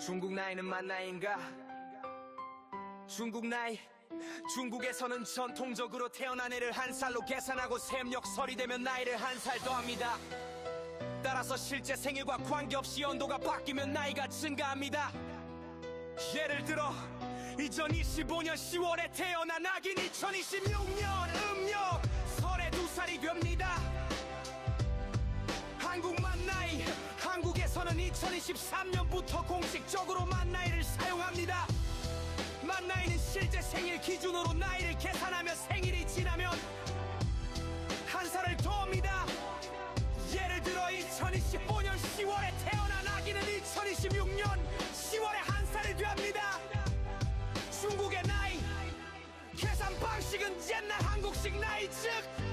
중국 나이는 만 나이인가? 중국 나이 중국에서는 전통적으로 태어난 애를 한 살로 계산하고 셈역설이 되면 나이를 한 살 더합니다 따라서 실제 생일과 관계없이 연도가 바뀌면 나이가 증가합니다 예를 들어 2025년 10월에 태어난 아긴 2026년 저는 2023년부터 공식적으로 만나이를 사용합니다. 만나이는 실제 생일 기준으로 나이를 계산하며 생일이 지나면 한 살을 더합니다. 예를 들어 2025년 10월에 태어난 아기는 2026년 10월에 한 살이 됩니다. 중국의 나이 계산 방식은 옛날 한국식 나이 즉